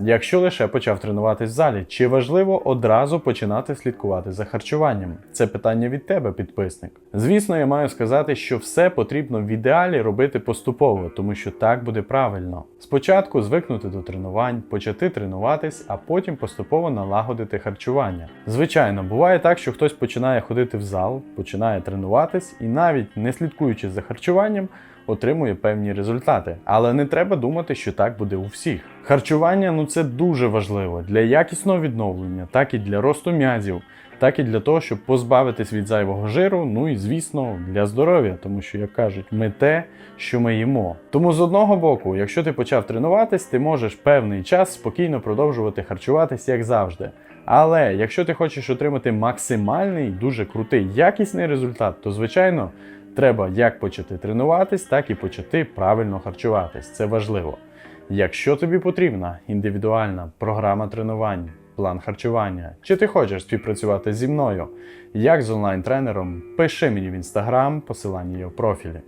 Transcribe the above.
Якщо лише почав тренуватись в залі, чи важливо одразу починати слідкувати за харчуванням? Це питання від тебе, підписник. Звісно, я маю сказати, що все потрібно в ідеалі робити поступово, тому що так буде правильно. Спочатку звикнути до тренувань, почати тренуватись, а потім поступово налагодити харчування. Звичайно, буває так, що хтось починає ходити в зал, починає тренуватись і навіть не слідкуючи за харчуванням, отримує певні результати. Але не треба думати, що так буде у всіх. Харчування ну це дуже важливо для якісного відновлення, так і для росту м'язів, так і для того, щоб позбавитись від зайвого жиру, ну і звісно для здоров'я, тому що, як кажуть, ми те, що ми їмо. Тому з одного боку, якщо ти почав тренуватись, ти можеш певний час спокійно продовжувати харчуватись як завжди. Але якщо ти хочеш отримати максимальний, дуже крутий, якісний результат, то звичайно треба як почати тренуватись, так і почати правильно харчуватись. Це важливо. Якщо тобі потрібна індивідуальна програма тренувань, план харчування, чи ти хочеш співпрацювати зі мною, як з онлайн-тренером, пиши мені в інстаграм, посилання є в профілі.